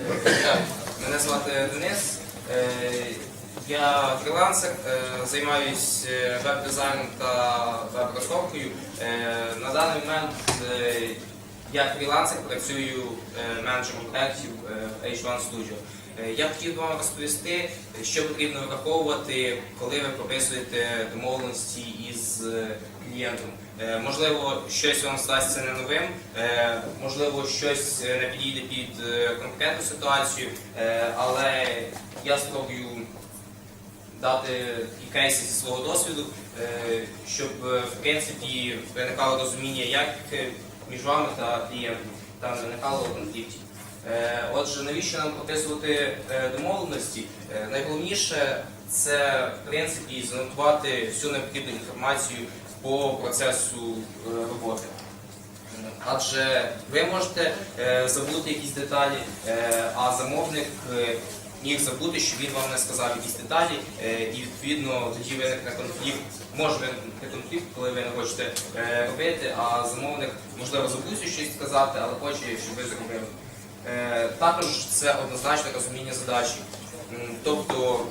Мене звати Денис. Е, Я фрілансер, е, займаюся веб-дизайном та веб-розробкою. Е, На даний момент е, я фрілансер, працюю е, менеджером проєктів е, в H1 Studio. Е, Я хотів вам розповісти, що потрібно враховувати, коли ви прописуєте домовленості із е, клієнтом. Е, Можливо, щось вам стасться не новим, е, можливо, щось не підійде під е, конкретну ситуацію, але я спробую дати такі кейси зі свого досвіду, щоб в принципі виникало розуміння як між вами та клієнтом, та виникало конфліктів. Отже, навіщо нам прописувати домовленості? Найголовніше це в принципі занотувати всю необхідну інформацію по процесу е, роботи. Адже ви можете е, забути якісь деталі, е, а замовник міг забути, що він вам не сказав якісь деталі, і відповідно тоді виникне конфлікт. Може виникнути конфлікт, коли ви не хочете робити, а замовник можливо забувся щось сказати, але хоче, щоб ви зробили. Також це однозначне розуміння задачі. Тобто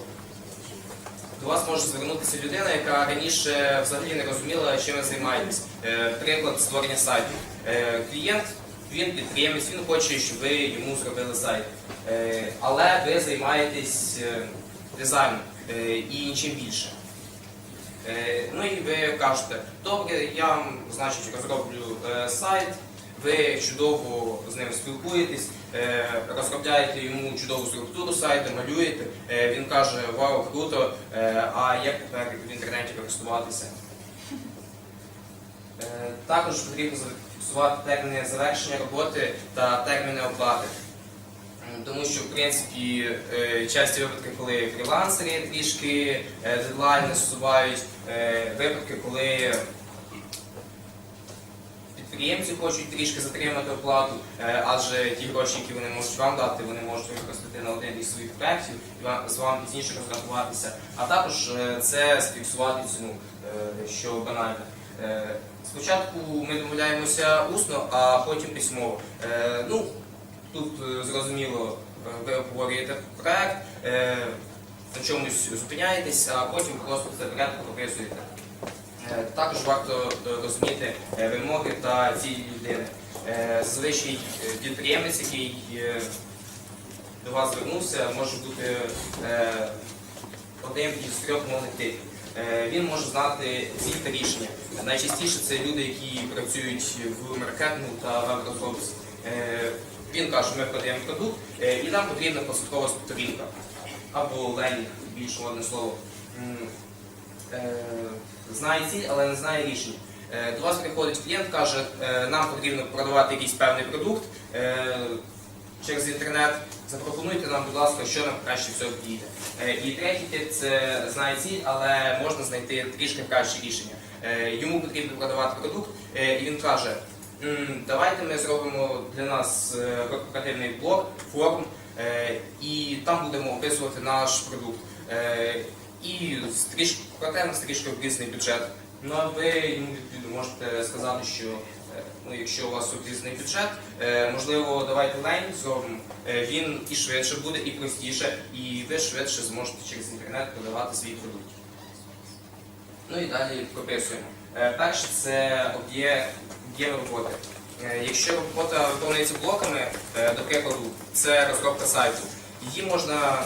до вас може звернутися людина, яка раніше взагалі не розуміла, чим ви займаєтесь. Е, Приклад створення сайту. Е, Клієнт, він підприємець, він хоче, щоб ви йому зробили сайт. Е, Але ви займаєтесь дизайном і нічим більше. Ну і ви кажете, добре, я значить розроблю сайт, ви чудово з ним спілкуєтесь, розробляєте йому чудову структуру сайту, малюєте. Е, Він каже, вау, круто, е, а як тепер в інтернеті користуватися? Е, Також потрібно зафіксувати терміни завершення роботи та терміни оплати. Тому що, в принципі, е, часті випадки, коли фрілансери трішки е, дедлайни зсувають, е, випадки, коли підприємці хочуть трішки затримати оплату, е, адже ті гроші, які вони можуть вам дати, вони можуть використати на один із своїх проєктів і з вами пізніше розрахуватися. А також е, це сфіксувати ціну, е, що банально. Спочатку ми домовляємося усно, а потім письмово. Ну, тут зрозуміло, ви обговорюєте проект, е, на чомусь зупиняєтесь, а потім просто це порядку прописуєте. Е, Також варто е, розуміти е, вимоги та цілі людини. Е, підприємець, який до вас звернувся, може бути одним із трьох мовних типів. Він може знати ціль та рішення. Найчастіше це люди, які працюють в маркетингу та веб-розробці. Він каже, що ми продаємо продукт і нам потрібна посадкова сторінка або ленінг, більш модне слово. Е, Знає ціль, але не знає рішення. Е, До вас приходить клієнт, каже, е, нам потрібно продавати якийсь певний продукт через інтернет. Запропонуйте нам, будь ласка, що нам краще всього підійде. І третій тип це знає ціль, але можна знайти трішки краще рішення. Йому потрібно продавати продукт, і він каже: давайте ми зробимо для нас корпоративний блог, форум, е, і там будемо описувати наш продукт. І у нас трішки обрізаний бюджет. Ну а ви йому відповідно можете сказати, що е, ну, якщо у вас обрізаний бюджет, е, можливо, давайте лайн зробимо. Е, Він і швидше буде, і простіше, і ви швидше зможете через інтернет продавати свій продукт. Ну і далі прописуємо. Перше це об'єм роботи. Якщо робота виконується блоками, до прикладу, це розробка сайту. Її можна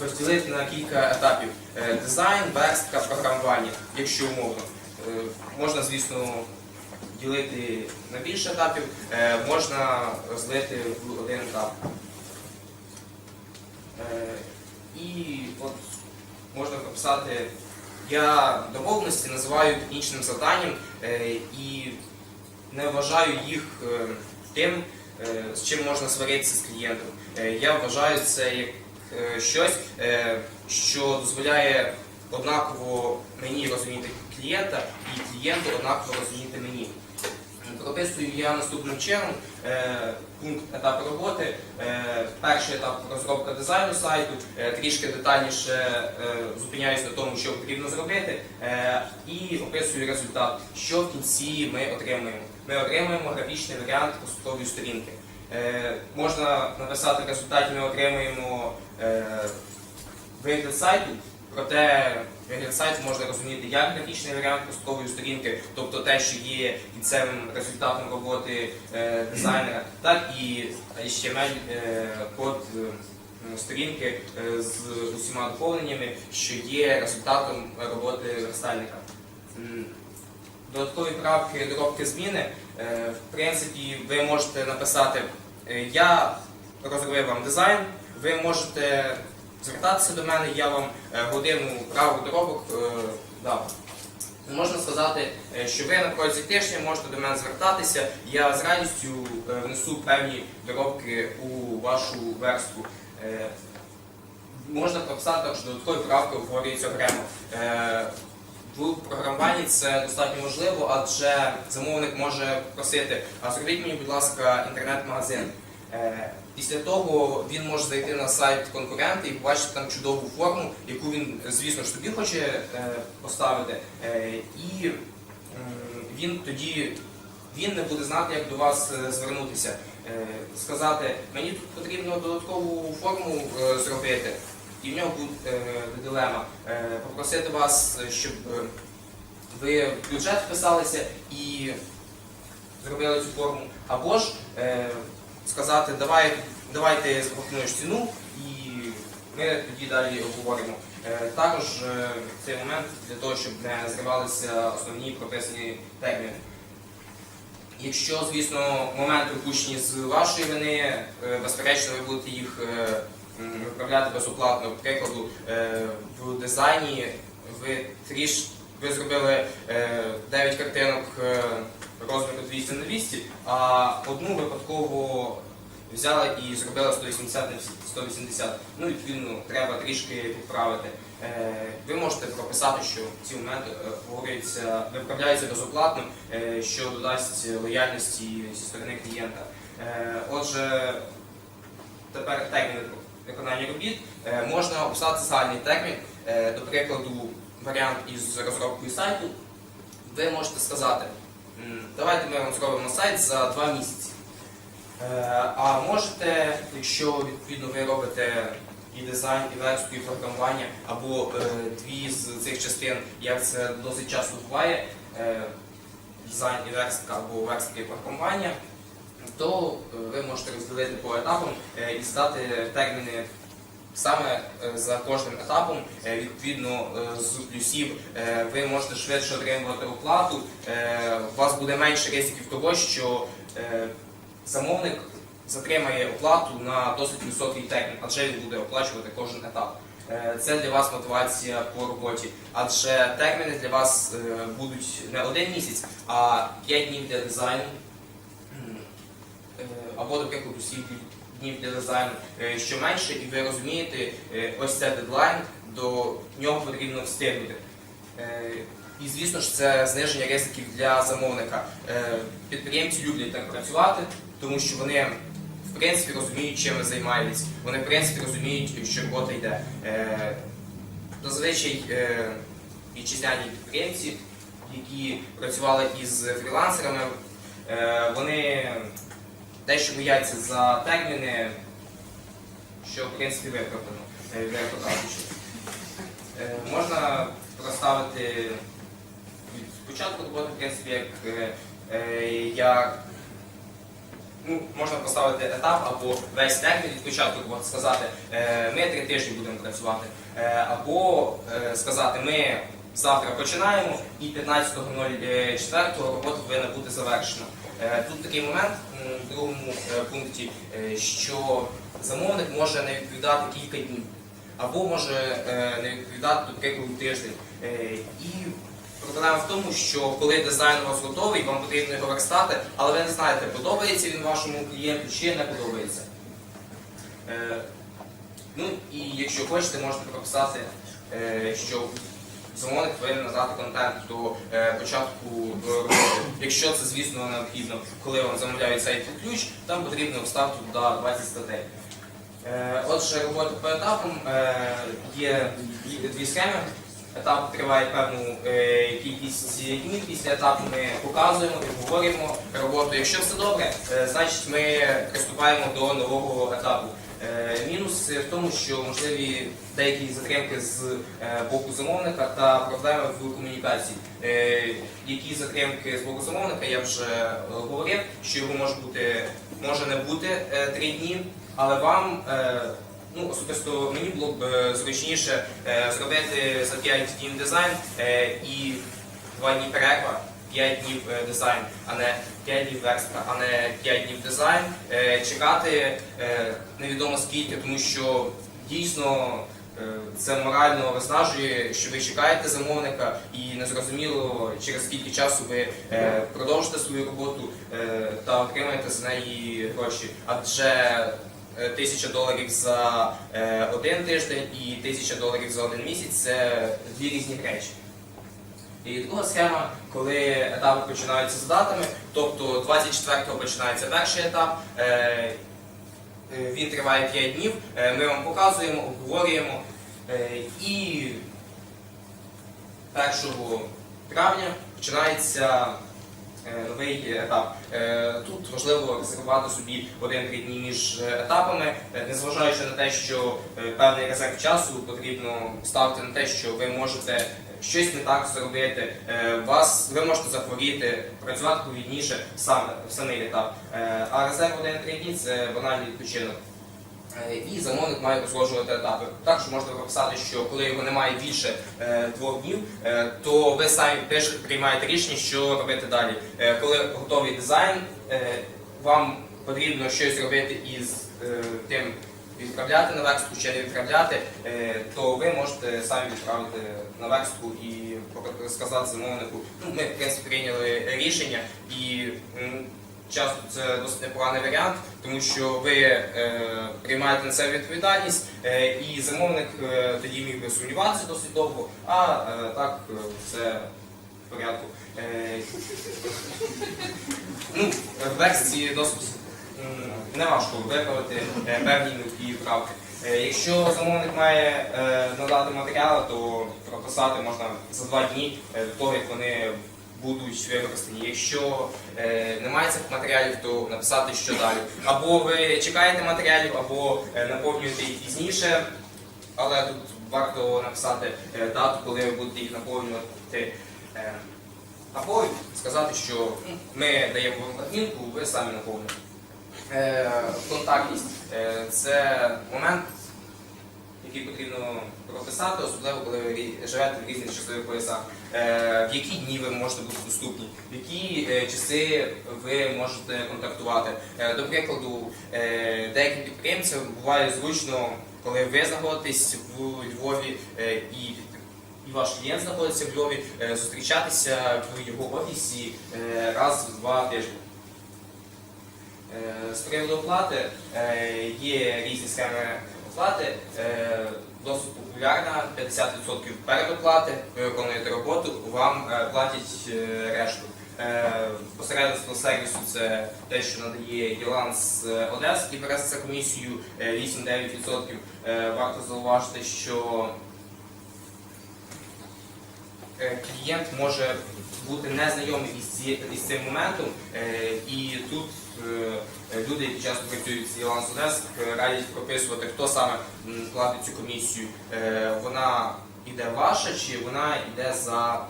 розділити на кілька етапів: Е, дизайн, верстка, програмування, якщо умовно. Е, Можна, звісно, ділити на більше етапів, е, можна розлити в один етап. І от можна прописати, я домовленості називаю технічним завданням і не вважаю їх тим, з чим можна сваритися з клієнтом. Я вважаю це як щось, е, що дозволяє однаково мені розуміти клієнта і клієнту однаково розуміти мені. Прописую я наступним чином. Е, Пункт етап роботи. Е, Перший етап розробка дизайну сайту. Е, Трішки детальніше е, зупиняюсь на тому, що потрібно зробити, е, і описую результат, що в кінці ми отримуємо. Ми отримуємо графічний варіант посадкової сторінки. Е, можна написати отримуємо е, вигляд сайту, проте вигляд сайту можна розуміти як графічний варіант посткової сторінки, тобто те, що є кінцевим результатом роботи е, дизайнера, так і HTML е, код сторінки з усіма доповненнями, що є результатом роботи верстальника. Додаткові правки, доробки зміни. В принципі, ви можете написати Я розробив вам дизайн, ви можете звертатися до мене, я вам е, годину правок доробок е, дав. Можна сказати, е, що ви на протязі тижня можете до мене звертатися, я з радістю е, внесу певні доробки у вашу верстку. Е, Можна прописати також додаткові правки обговорюються окремо. В програмуванні це достатньо можливо, адже замовник може просити, а зробіть мені, будь ласка, інтернет-магазин. Е, Після того він може зайти на сайт конкурента і побачити там чудову форму, яку він, звісно ж, тобі хоче е, поставити. Е, І він тоді він не буде знати, як до вас звернутися. Сказати, мені тут потрібно додаткову форму зробити. І в нього буде е, дилема. Е, Попросити вас, е, щоб ви в бюджет вписалися і зробили цю форму. Або ж сказати, давай, давайте запропонуєш ціну і ми тоді далі обговоримо. Також цей момент для того, щоб не зривалися основні прописані терміни. Якщо, звісно, моменти випущені з вашої вини, безперечно, ви будете їх виправляти безоплатно. Прикладу, е, в дизайні ви тріш, ви зробили е, 9 картинок е, розміру 200 на 200, а одну випадково взяла і зробила 180 на 180. Ну, відповідно, треба трішки підправити. Е, Ви можете прописати, що ці моменти е, виправляються безоплатно, е, що додасть лояльності зі сторони клієнта. Е, Отже, тепер терміни виконання робіт. Е, Можна описати загальний термін, Е, до прикладу, варіант із розробкою сайту. Ви можете сказати, давайте ми вам зробимо сайт за два місяці. Е, А можете, якщо відповідно ви робите і дизайн, і верстку, і програмування, або дві з цих частин, як це досить часто буває, дизайн і верстка, або верстка і програмування, то е, ви можете розділити по етапам е, і здати терміни саме е, за кожним етапом. Відповідно, з плюсів ви можете швидше отримувати оплату, у вас буде менше ризиків того, що замовник затримає оплату на досить високий термін, адже він буде оплачувати кожен етап. Це для вас мотивація по роботі, адже терміни для вас будуть не один місяць, а 5 днів для дизайну, або, до прикладу, 7 днів для дизайну, е, що менше, і ви розумієте, е, ось це дедлайн, до нього потрібно встигнути. Е, І, звісно ж, це зниження ризиків для замовника. Підприємці люблять так працювати, тому що вони в принципі розуміють, чим займаються. Вони в принципі розуміють, що робота йде. Зазвичай е, вітчизняні підприємці, які працювали із фрілансерами, вони дещо бояться за терміни, що в виправдано, відверто. Е, Можна проставити від початку роботи, в принципі, як, е, е, як ну, можна поставити етап або весь термін від початку роботи, сказати, ми три тижні будемо працювати, або сказати, ми завтра починаємо і 15.04 робота повинна бути завершена. Е, Тут такий момент в другому е, пункті, е, що замовник може не відповідати кілька днів, або може не відповідати, до прикладу, тиждень. І проблема в тому, що коли дизайн у вас готовий, вам потрібно його верстати, але ви не знаєте, подобається він вашому клієнту чи не подобається. Ну і якщо хочете, можете прописати, що замовник повинен надати контент до е, початку е, роботи. Якщо це, звісно, необхідно, коли вам замовляють сайт під ключ, там потрібно вставити туди 20 статей. Е, Отже, робота по етапам є дві- схеми. етап триває певну кількість днів. Після етапу ми показуємо, обговорюємо роботу. Якщо все добре, значить ми приступаємо до нового етапу. Е, Мінус в тому, що можливі деякі затримки з е, боку замовника та проблеми в комунікації. Е, Які затримки з боку замовника, я вже говорив, що його може бути може не бути три дні, але вам. Ну, особисто мені було б зручніше зробити за 5 днів дизайн і 2 дні перерва, 5 днів е, дизайн, а не 5 днів верстка, а не 5 днів дизайн, е, чекати е, невідомо скільки, тому що дійсно це морально виснажує, що ви чекаєте замовника і незрозуміло через скільки часу ви продовжите свою роботу та отримаєте за неї гроші. Адже тисяча доларів за один тиждень і тисяча доларів за один місяць це дві різні речі. І друга схема, коли етапи починаються з датами, тобто 24-го починається перший етап, е, е, він триває 5 днів, е, ми вам показуємо, обговорюємо. І 1 травня починається новий етап. Тут важливо резервувати собі один-три дні між етапами, незважаючи на те, що певний резерв часу потрібно ставити на те, що ви можете щось не так зробити, е, вас ви можете захворіти, працювати повільніше саме в самий етап. А резерв один-три дні це банальний відпочинок. Е, І замовник має розложувати етапи. Також можна прописати, що коли його немає більше е, двох днів, то ви самі теж приймаєте рішення, що робити далі. Коли готовий дизайн, вам потрібно щось робити із тим. Відправляти на верстку чи не відправляти, е, то ви можете самі відправити на верстку і сказати замовнику. Ну, ми в принципі прийняли рішення і часто це досить непоганий варіант, тому що ви е, приймаєте на себе відповідальність, е, і замовник тоді міг би сумніватися досить довго, а так е, все в порядку. Ну, версії досить неважко виправити е, певні мілкі правки. Е, Якщо замовник має е, надати матеріали, то прописати можна за два дні е, до того, як вони будуть використані. Якщо е, немає цих матеріалів, то написати, що далі. Або ви чекаєте матеріалів, або е, наповнюєте їх пізніше, але тут варто написати е, дату, коли ви будете їх наповнювати. Е, або сказати, що ну, ми даємо вам картинку, ви самі наповнюєте. Е, контактність е, це момент, який потрібно прописати, особливо коли ви живете в різних часових поясах. Е, в які дні ви можете бути доступні, в які е, часи ви можете контактувати. Е, до прикладу, е, деяким підприємцям буває зручно, коли ви знаходитесь в Львові е, і і ваш клієнт знаходиться в Львові, е, зустрічатися в його офісі е, раз в два тижні. Е, З приводу оплати е, є різні схеми оплати. Е, Досить популярна 50% передоплати, ви виконуєте роботу, вам платять решту. Посередництво сервісу це те, що надає е, Одес і за комісію е, 8-9%. Е, Варто зауважити, що клієнт може бути незнайомий із, цим моментом, і тут люди, які часто працюють з Єлан Одес, радять прописувати, хто саме платить цю комісію. Е, Вона йде ваша чи вона йде за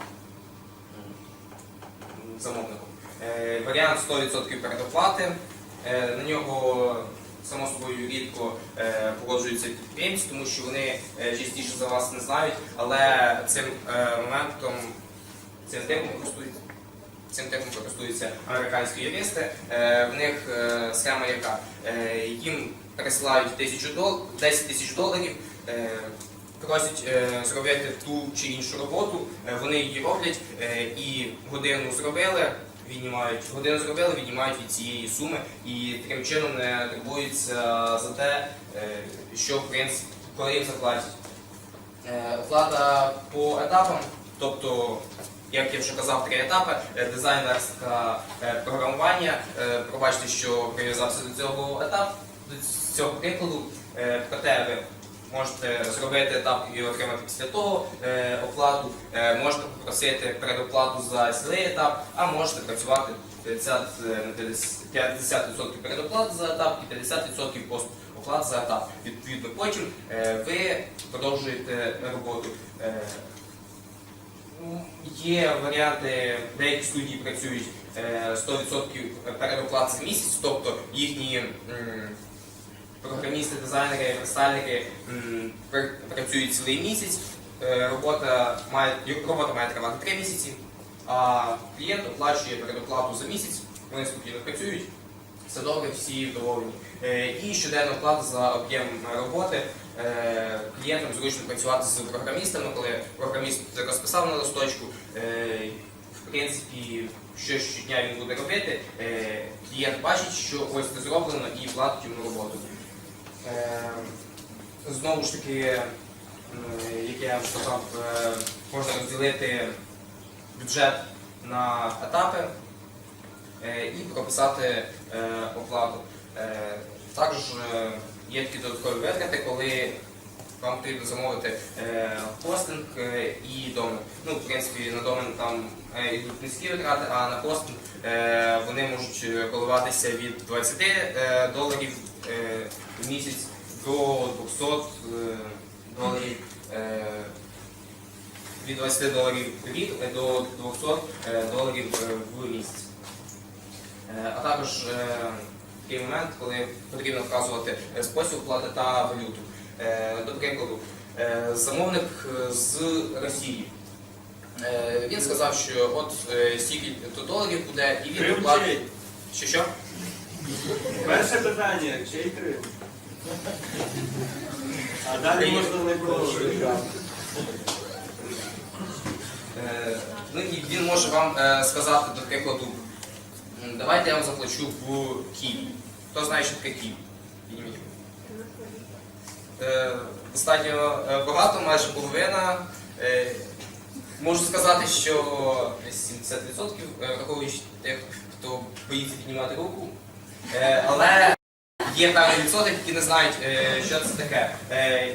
замовником. Е, Варіант 100% передоплати. Е, На нього само собою рідко е, погоджуються підприємці, тому що вони е, частіше за вас не знають, але цим е, моментом, цим типом користуються. Цим типом користуються американські юристи. Е, В них е, схема яка? Е, Їм присилають 10 тисяч доларів, просять зробити ту чи іншу роботу, вони її роблять і годину зробили, віднімають годину зробили, віднімають від цієї суми і таким чином не турбуються за те, що в коли їм заплатять. Оплата по етапам, тобто, як я вже казав, три етапи: е, дизайн, верстка, е, програмування. Е, Пробачте, що прив'язався до цього етапу, до цього прикладу. Проте ви можете зробити етап і отримати після того оплату. Можете попросити передоплату за цілий етап, а можете працювати 50, е, на 50, 50% передоплати за етап і 50% постоплат за етап. Відповідно, потім ви продовжуєте роботу. Є варіанти, деякі студії працюють е, 100% передоплат за місяць, тобто їхні програмісти, дизайнери, верстальники працюють цілий місяць. Е, Робота має, робота має тривати 3 місяці, а клієнт оплачує передоплату за місяць, вони спокійно працюють, все добре, всі вдоволені. Е, І щоденна оплата за об'єм роботи. Е, Клієнтам зручно працювати з програмістами, коли програміст розписав на листочку, е, в принципі, що щодня він буде робити, е, клієнт бачить, що ось це зроблено і платить йому роботу. Знову ж таки, як я сказав, можна розділити бюджет на етапи і прописати оплату. Також є такі додаткові витрати, коли вам потрібно замовити е, хостинг е, і домен. Ну, в принципі, на домен там е, йдуть низькі витрати, а на хостинг вони можуть коливатися від 20 е, доларів в місяць до 200 е, доларів. від 20 доларів в рік до 200 е, доларів в місяць. А також такий момент, коли потрібно вказувати е, спосіб оплати та валюту. Е, До прикладу, е, замовник з Росії. Він сказав, що от стільки доларів буде, і він Крим оплатить. чий? Що що? Перше питання, чий Крим? А далі можна не продовжувати. Ну і він може вам сказати, до прикладу, давайте я вам заплачу в Києві. Хто знає, що таке Київ? Підніміть. Е, Достатньо е, багато, майже половина. Е, Можу сказати, що 70%, е, враховуючи тих, хто боїться піднімати руку. Але є певний відсоток, які не знають, що це таке.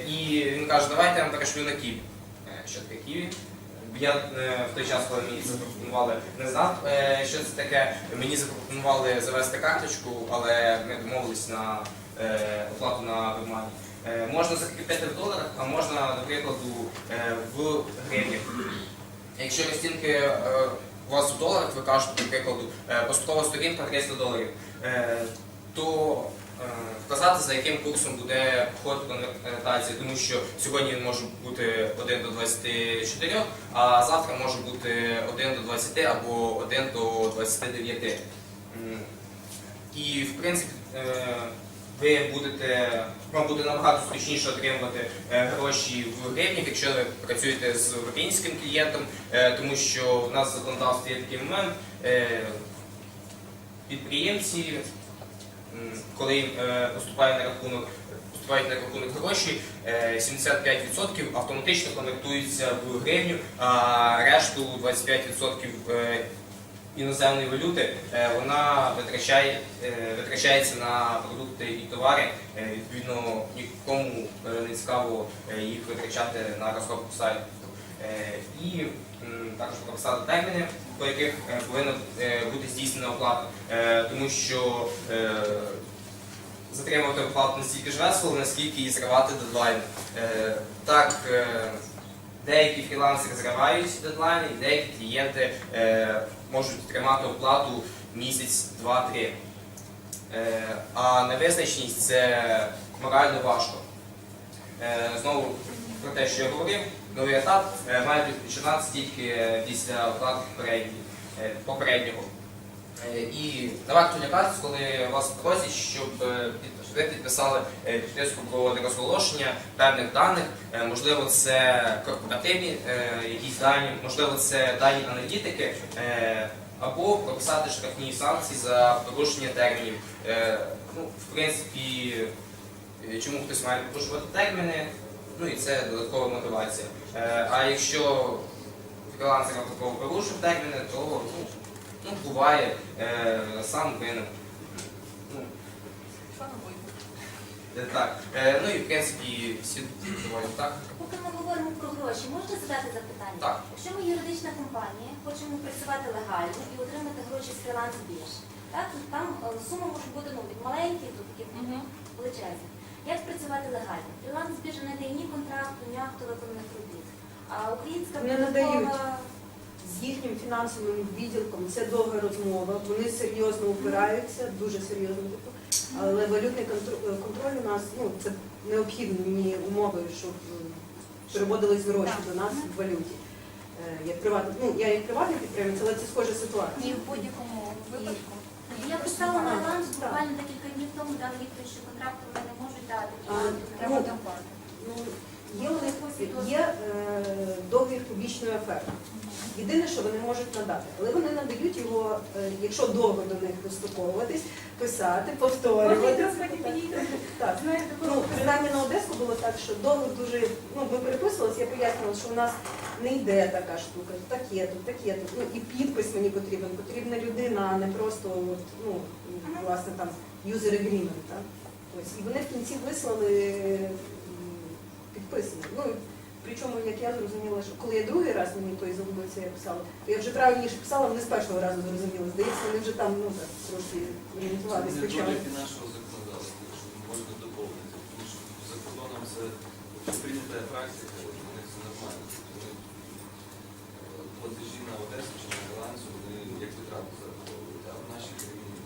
І він каже, давайте я вам перешлю на. Е, Що таке Київ? Я е, в той час, коли мені запропонували, не знав, е, що це таке. Мені запропонували завести карточку, але ми домовились на е, оплату на вимані. Можна закріпити в доларах, а можна, е, в гривнях. Якщо розцінки у вас в доларах, ви кажете, до прикладу, е, сторінка 300 доларів, то вказати, за яким курсом буде проходити конвертація, тому що сьогодні він може бути 1 до 24, а завтра може бути 1 до 20 або 1 до 29. І в принципі е, ви будете, вам буде набагато зручніше отримувати е, гроші в гривнях, якщо ви працюєте з українським клієнтом, е, тому що в нас в законодавстві є такий момент. е, Підприємці, коли їм е, поступає на рахунок, поступають на рахунок гроші, е, 75% автоматично конвертуються в гривню, а решту 25% е, іноземної валюти е, вона витрачає, е, витрачається на продукти і товари. Е, Відповідно, нікому е, не цікаво е, їх витрачати на розробку сайту. Е, І також прописати терміни, по яких е, повинна е, бути здійснена оплата, Е, тому що затримувати оплату настільки ж весело, наскільки і зривати дедлайн. Так, деякі фрілансери зривають дедлайни, і деякі клієнти можуть тримати оплату місяць, два-три. А невизначеність це морально важко. Знову про те, що я говорив, новий етап е, має починатися тільки е, після оплати е, попереднього. І не варто лякатися, коли вас просять, щоб ви підписали підписку про нерозголошення певних даних. Можливо, це корпоративні якісь дані, можливо, це дані аналітики, або прописати штрафні санкції за порушення термінів. Ну, в принципі, чому хтось має порушувати терміни, ну і це додаткова мотивація. Е, А якщо фрілансер такого порушив терміни, то ну, ну, буває е, сам винен. Ну, Е, Так, ну і в принципі всі доволі так. Поки ми говоримо про гроші, можете задати запитання? Так. Якщо ми юридична компанія, хочемо працювати легально і отримати гроші з фріланс бірж, так там сума може бути ну, від маленьких до таких величезних. Як працювати легально? Фріланс біржа не дає ні контракту, ні акту виконаних робіт. А українська Не надають. З їхнім фінансовим відділком це довга розмова. Вони серйозно упираються, дуже серйозно. Але валютний контроль у нас ну це необхідні умови, щоб е, переводились гроші до нас в валюті. Е, Як приватний, ну я як приватний підприємець, але це схожа ситуація. І в будь-якому випадку. Я писала на баланс Так. буквально декілька днів тому, дали відповідь, що контракту вони не можуть дати. А, Треба Ну. Ну, є у них є е, договір публічної оферти. Єдине, що вони можуть надати, але вони надають його, е, якщо довго до них доступовуватись, писати, повторювати. Так. Ну, принаймні на Одеску було так, що довго дуже, ну, ми переписувалися, я пояснювала, що у нас не йде така штука, таке тут, таке тут. Ну, і підпис мені потрібен, потрібна людина, а не просто, ну, власне, там, так? Ось, і вони в кінці вислали м. Ну, причому, як я зрозуміла, що коли я другий раз мені той загубився, я писала, то я вже правильніше писала, вони з першого разу зрозуміли. Здається, вони вже там ну, так, трошки орієнтуватись почали. недоліки нашого законодавства, що можна доповнити, тому що за кордоном це прийнята практика, і в них це нормально. Тобто Вони е, платежі на Одесу чи на Голландію, вони як витрати зараховують, а в нашій країні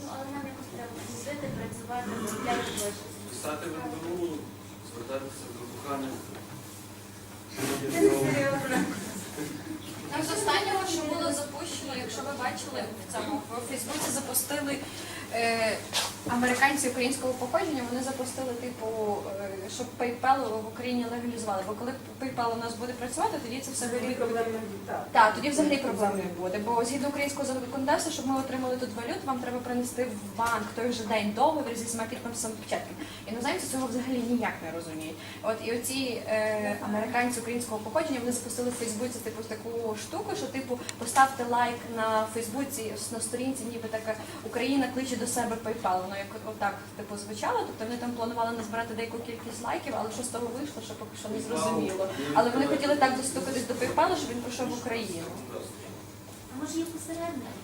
Ну, але нам якось треба жити, працювати, заробляти гроші. Писати в НБУ, звертатися до серйозно. Там з останнього, що було запущено, якщо ви бачили в Фейсбуці запустили е, американці українського походження, вони запустили, типу, е, щоб PayPal в Україні легалізували. Бо коли PayPal у нас буде працювати, тоді це все буде. проблем не буде. Так. Тоді взагалі проблем не буде. Бо згідно українського законодавства, щоб ми отримали тут валюту, вам треба принести в банк той же день договір зі всіма підписами печатками. Іноземці цього взагалі ніяк не розуміють. От і оці е, американці українського походження вони запустили в Фейсбуці типу таку штуку, що типу поставте лайк на Фейсбуці на сторінці, ніби така Україна кличе до себе PayPal. Воно як отак типу звучало. Тобто вони там планували назбирати деяку кількість лайків, але що з того вийшло, що поки що не зрозуміло. Але вони хотіли так достукатись до PayPal, щоб він прийшов в Україну. А може є посередник?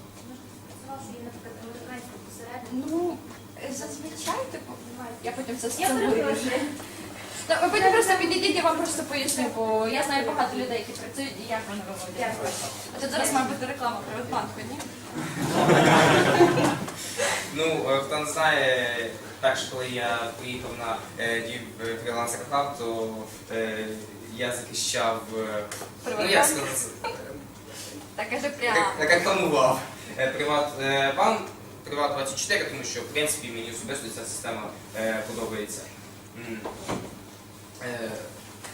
Може є, наприклад, американський посередник? Ну, е, зазвичай, типу, я потім це Та Ви потім просто підійдіть, я вам просто поясню, бо я знаю багато людей, які працюють і як вони виводять. А тут зараз має бути реклама Приватбанку, ні? Ну, е, хто не знає, перше, коли я приїхав на е, дів фрілансер хаб, то е, я захищав, е, ну як сказати, Так каже прямо. Рекламував е, Приват е, банк, Приват 24, тому що в принципі мені особисто ця система е, подобається. Е,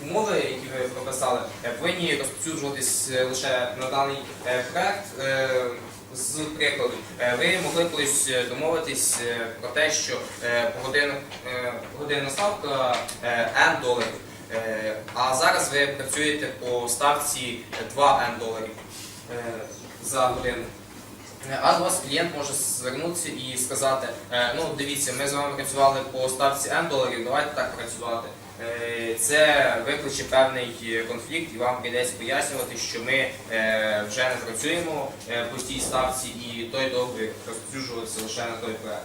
Умови, які ви прописали, е, повинні розповсюджуватись е, лише на даний е, проект. З прикладу, е, ви могли колись е, домовитись е, про те, що годинна ставка N доларів, а зараз ви працюєте по ставці 2 N доларів за годину. А до вас клієнт може звернутися і сказати, ну дивіться, ми з вами працювали по ставці N доларів, давайте так працювати. Е, Це викличе певний конфлікт і вам прийдеться пояснювати, що ми е, вже не працюємо е, по цій ставці і той договір розповсюджувався лише на той проект.